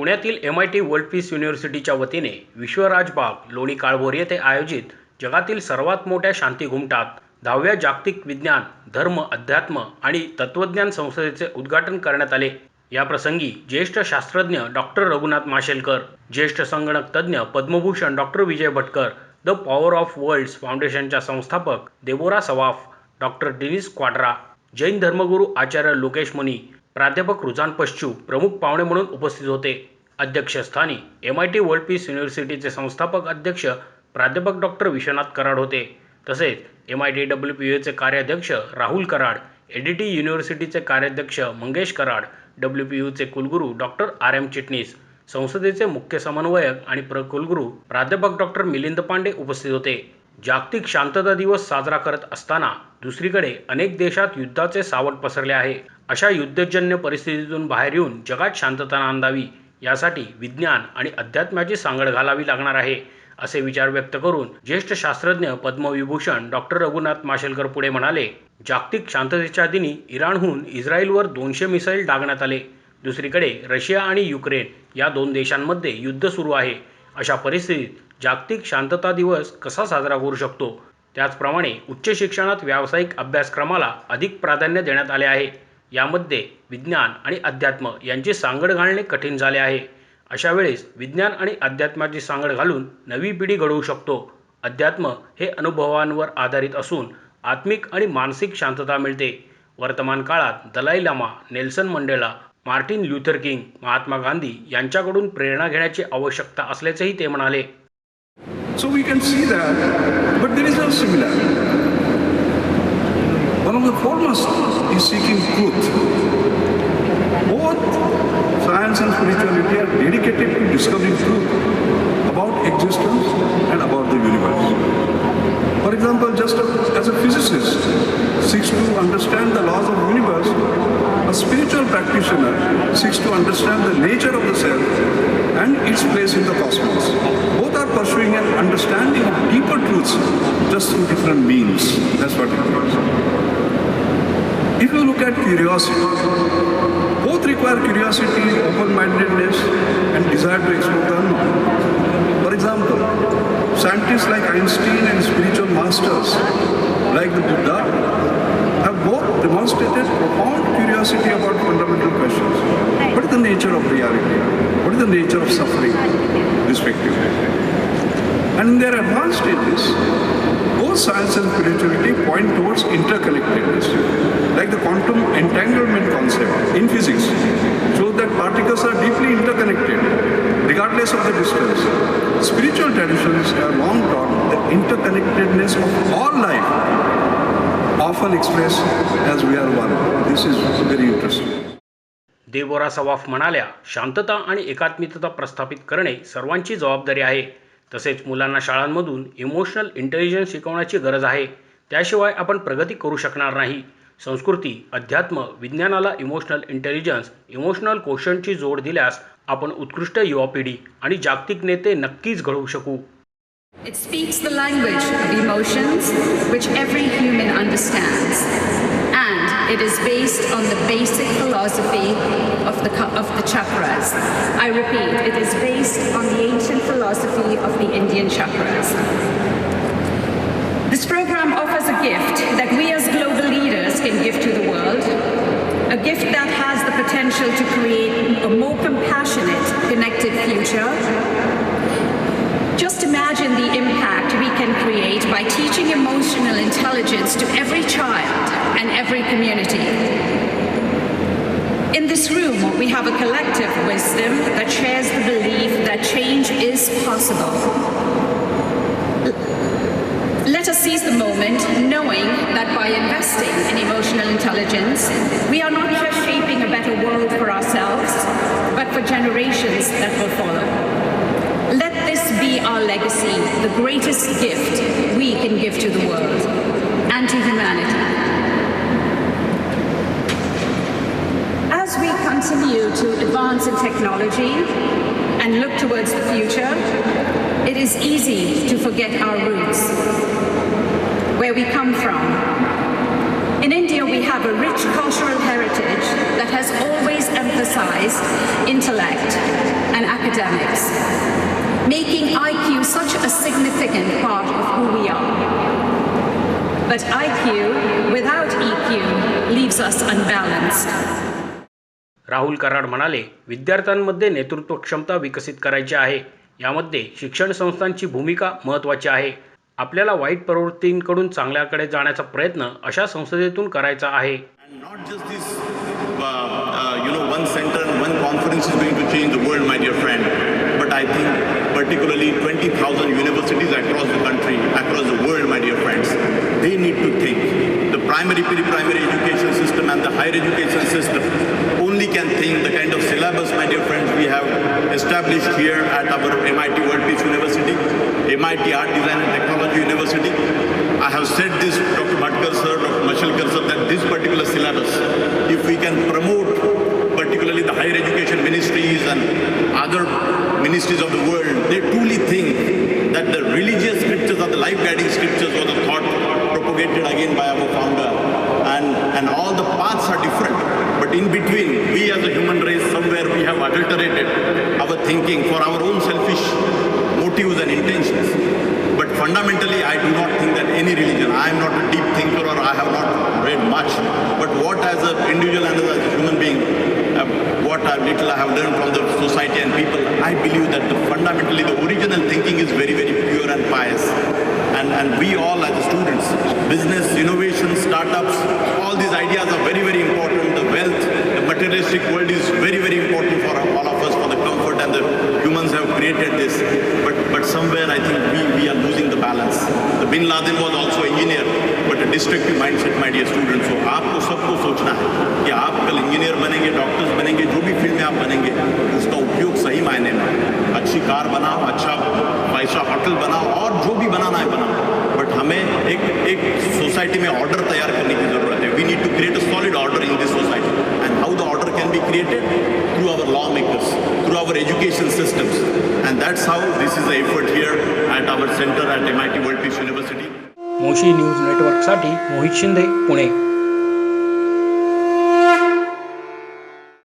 पुण्यातील M I T world peace युनिव्हर्सिटीच्या वतीने विश्वराज बाग लोणी काळभोर येथे आयोजित जगातील सर्वात मोठ्या शांती घुमटात दहाव्या जागतिक विज्ञान धर्म अध्यात्म आणि तत्त्वज्ञान संसदेचे उद्घाटन करण्यात आले. याप्रसंगी ज्येष्ठ शास्त्रज्ञ डॉक्टर रघुनाथ माशेलकर ज्येष्ठ संगणक तज्ज्ञ Padma Bhushan doctor Vijay Bhatkar the power of worlds फाउंडेशनच्या संस्थापक Deborah Sawaf doctor Dinis Quadra Jain धर्मगुरू आचार्य लोकेश मुनी प्राध्यापक रुझान पश्चू प्रमुख पाहुणे म्हणून उपस्थित होते. अध्यक्षस्थानी M I T world peace युनिव्हर्सिटीचे संस्थापक अध्यक्ष प्राध्यापक डॉक्टर विश्वनाथ कराड होते. तसेच M I T W P यूचे कार्याध्यक्ष Rahul Karad A D T युनिव्हर्सिटीचे कार्याध्यक्ष मंगेश कराड डब्ल्यू पी यूचे कुलगुरू डॉक्टर आर एम चिटणीस संसदेचे मुख्य समन्वयक आणि प्र कुलगुरू प्राध्यापक डॉक्टर मिलिंद पांडे उपस्थित होते. जागतिक शांतता दिवस साजरा करत असताना दुसरीकडे अनेक देशात युद्धाचे सावट पसरले आहे. अशा युद्धजन्य परिस्थितीतून बाहेर येऊन जगात शांतता नांदावी यासाठी विज्ञान आणि अध्यात्माची सांगड घालावी लागणार आहे असे विचार व्यक्त करून ज्येष्ठ शास्त्रज्ञ पद्मविभूषण डॉक्टर रघुनाथ माशेलकर पुढे म्हणाले जागतिक शांततेच्या दिनी इराणहून इस्रायलवर दोनशे मिसाईल डागण्यात आले. दुसरीकडे रशिया आणि युक्रेन या दोन देशांमध्ये युद्ध सुरू आहे. अशा परिस्थितीत जागतिक शांतता दिवस कसा साजरा करू शकतो? त्याचप्रमाणे उच्च शिक्षणात व्यावसायिक अभ्यासक्रमाला अधिक प्राधान्य देण्यात आले आहे. यामध्ये विज्ञान आणि अध्यात्म यांची सांगड घालणे कठीण झाले आहे. अशा वेळेस विज्ञान आणि अध्यात्माची सांगड घालून नवी पिढी घडवू शकतो. अध्यात्म हे अनुभवांवर आधारित असून आत्मिक आणि मानसिक शांतता मिळते. वर्तमान काळात Dalai Lama Nelson Mandela Martin Luther King Mahatma Gandhi यांच्याकडून प्रेरणा घेण्याची आवश्यकता असल्याचेही ते म्हणाले. So we can see that, but there is no similarity. One of the foremost is seeking truth. Both science and spirituality are dedicated to discovering truth about existence and about the universe. For example, just as a physicist seeks to understand the laws of the universe, a spiritual practitioner seeks to understand the nature of the self and its place in the cosmos. Are pursuing an understanding of deeper truths just through different means. That's what it means. If you look at curiosity, both require curiosity, open-mindedness, and desire to explore the unknown. For example, scientists like Einstein and spiritual masters like the Buddha have both demonstrated profound curiosity about fundamental questions. What is the nature of reality? The nature of suffering, respectively? And in their advanced stages, both science and spirituality point towards interconnectedness. Like the quantum entanglement concept in physics shows that particles are deeply interconnected regardless of the distance. Spiritual traditions have long taught the interconnectedness of all life, often expressed as we are one. This is very interesting. Deborah Sawaf म्हणाल्या शांतता आणि एकात्मिकता प्रस्थापित करणे सर्वांची जबाबदारी आहे. तसेच मुलांना शाळांमधून इमोशनल इंटेलिजन्स शिकवण्याची गरज आहे. त्याशिवाय आपण प्रगती करू शकणार नाही. संस्कृती अध्यात्म विज्ञानाला इमोशनल इंटेलिजन्स इमोशनल कोशनची जोड दिल्यास आपण उत्कृष्ट युवा पिढी आणि जागतिक नेते नक्कीच घडवू शकू. It speaks the language of emotions which every human understands. And it is based on the basic philosophy of the, of the chakras. I repeat, it is based on the ancient philosophy of the Indian chakras. This program offers a gift that we as global leaders can give to the world, a gift that has the potential to create a more compassionate, connected future just imagine the impact we can create by teaching emotional intelligence to every child and every community. This room, we have a collective wisdom that shares the belief that change is possible. Let us seize the moment knowing that by investing in emotional intelligence, we are not just shaping a better world for ourselves, but for generations that will follow. Let this be our legacy, the greatest gift we can give to the world and to humanity. As we continue to advance in technology and look towards the future, it is easy to forget our roots, where we come from. In India, we have a rich cultural heritage that has always emphasized intellect and academics, making IQ such a significant part of who we are. But IQ without EQ leaves us unbalanced. Rahul Karad म्हणाले विद्यार्थ्यांमध्ये नेतृत्व क्षमता विकसित करायची आहे. यामध्ये शिक्षण संस्थांची भूमिका महत्त्वाची आहे. आपल्याला वाईट प्रवृत्तींकडून चांगल्याकडे जाण्याचा प्रयत्न अशा संसदेतून करायचा आहे. Not just this you know one centre one confidence world established here at our MIT World Peace University, MIT Art Design and Technology University. I have said this, Dr. Bhatkar sir, Dr. Mashalkar sir, that this particular syllabus, if we can promote particularly the higher education ministries and other ministries of the world, they truly think that the religious scriptures or the life guiding scriptures was a thought propagated again by our founder. And, and all the paths are different. But in between, we as a human race, somewhere we have adulterated thinking for our own selfish motives and intentions. But fundamentally, I do not think that any religion, I am not a deep thinker or I have not read much, but what as an individual and as a human being, uh, what I, little I have learned from the society and people, I believe that the, fundamentally the original thinking is very, very pure and pious. And, and we all as students, business, innovation, startups, all these ideas are very, very important. The wealth, the materialistic world is very, very important for all of us, for the comfort and the humans have created this. But, but somewhere I think we, we are losing the balance. The Bin Laden was also engineer, but a destructive mindset, my dear students. So आपको सबको सोचना है कि आप कल engineer बनेंगे doctors बनेंगे जो भी फील्ड में आप बनेंगे उसका उपयोग Through our education systems and that's how this is the effort here at our center at MIT World Peace University Moshi news नेटवर्कसाठी Mohit Shinde Pune